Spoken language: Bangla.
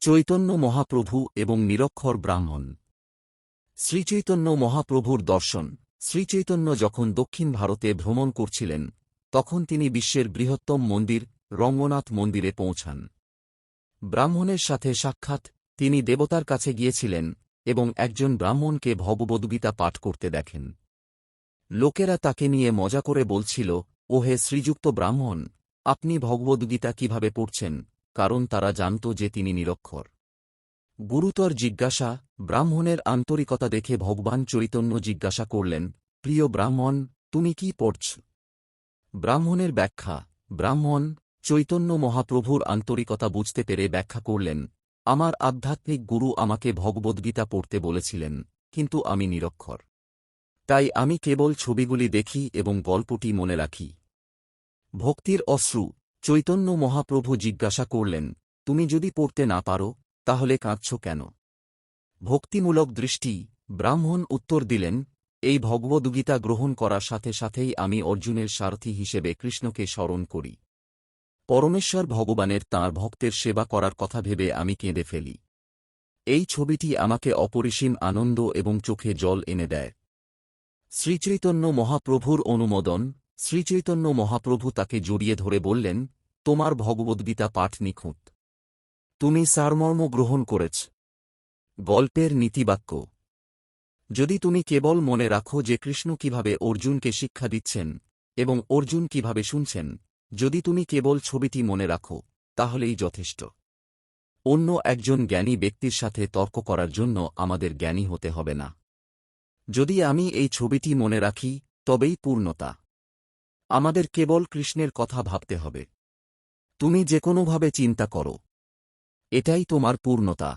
চৈতন্য মহাপ্রভু এবং নিরক্ষর ব্রাহ্মণ। শ্রীচৈতন্য মহাপ্রভুর দর্শন। শ্রীচৈতন্য যখন দক্ষিণ ভারতে ভ্রমণ করছিলেন, তখন তিনি বিশ্বের বৃহত্তম মন্দির, রঙ্গনাথ মন্দিরে পৌঁছান। ব্রাহ্মণের সাথে সাক্ষাৎ তিনি দেবতার কাছে গিয়েছিলেন এবং একজন ব্রাহ্মণকে ভগবদ্গীতা পাঠ করতে দেখেন। লোকেরা তাকে নিয়ে মজা করে বলছিল ও হে শ্রীযুক্ত ব্রাহ্মণ, আপনি ভগবদ্গীতা কীভাবে পড়ছেন? কারণ তারা জানত যে তিনি নিরক্ষর। গুরুতর জিজ্ঞাসা, ব্রাহ্মণের আন্তরিকতা দেখে ভগবান চৈতন্য জিজ্ঞাসা করলেন, প্রিয় ব্রাহ্মণ, তুমি কি পড়ছ? ব্রাহ্মণের ব্যাখ্যা, ব্রাহ্মণ, চৈতন্য মহাপ্রভুর আন্তরিকতা বুঝতে পেরে ব্যাখ্যা করলেন, আমার আধ্যাত্মিক গুরু আমাকে ভগবদ্গীতা পড়তে বলেছিলেন, কিন্তু আমি নিরক্ষর। তাই আমি কেবল ছবিগুলি দেখি এবং গল্পটি মনে রাখি। ভক্তির অশ্রু চৈতন্য মহাপ্রভু জিজ্ঞাসা করলেন, তুমি যদি পড়তে না পারো, তাহলে কাঁদছ কেন? ভক্তিমূলক দৃষ্টি, ব্রাহ্মণ উত্তর দিলেন, এই ভগবদ্গীতা গ্রহণ করার সাথে সাথেই আমি অর্জুনের সারথি হিসেবে কৃষ্ণকে স্মরণ করি। পরমেশ্বর ভগবানের তাঁর ভক্তের সেবা করার কথা ভেবে আমি কেঁদে ফেলি। এই ছবিটি আমাকে অপরিসীম আনন্দ এবং চোখে জল এনে দেয়। শ্রীচৈতন্য মহাপ্রভুর অনুমোদন শ্রীচৈতন্য মহাপ্রভু তাকে জড়িয়ে ধরে বললেন, তোমার ভগবদ্গীতা পাঠ নিখুঁত। তুমি সারমর্ম গ্রহণ করেছ। গল্পের নীতিবাক্য। যদি তুমি কেবল মনে রাখো যে কৃষ্ণ কীভাবে অর্জুনকে শিক্ষা দিচ্ছেন এবং অর্জুন কীভাবে শুনছেন, যদি তুমি কেবল ছবিটি মনে রাখো, তাহলেই যথেষ্ট। অন্য একজন জ্ঞানী ব্যক্তির সাথে তর্ক করার জন্য আমাদের জ্ঞানী হতে হবে না। যদি আমি এই ছবিটি মনে রাখি, তবেই পূর্ণতা। আমাদের কেবল কৃষ্ণের কথা ভাবতে হবে। তুমি যে কোনোভাবে চিন্তা করো। এটাই তোমার পূর্ণতা।